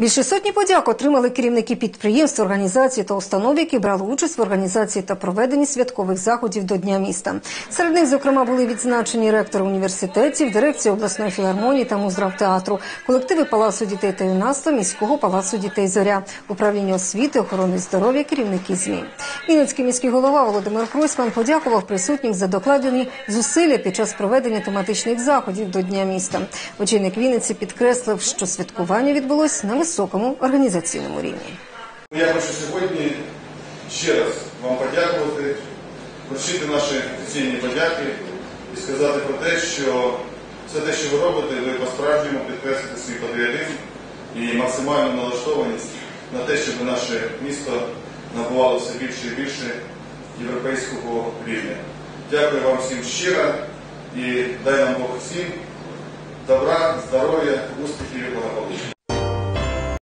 Більше сотні подяк отримали керівники підприємств, організацій та установ, які брали участь в організації та проведенні святкових заходів до Дня міста. Серед них, зокрема, були відзначені ректори університетів, дирекція обласної філармонії та муздравтеатру, колективи Палацу дітей та юнацтва, міського палацу дітей Зоря, управління освіти, охорони здоров'я, керівники ЗМІ. Вінницький міський голова Володимир Гройсман подякував присутніх за докладені зусилля під час проведення тематичних заходів до Дня міста. Очільник Вінниці підкреслив, що святкування відбулось на високому організаційному рівні. Я хочу сьогодні ще раз вам подякувати, вручити наші офіційні подяки і сказати про те, що все те, що ви робите, ви по-справжньому підкреслите свій патріотизм і максимальну налаштованість на те, щоб наше місто набувало все більше і більше європейського рівня. Дякую вам всім щиро і дай нам Бог всім добра, здоров'я, успіхів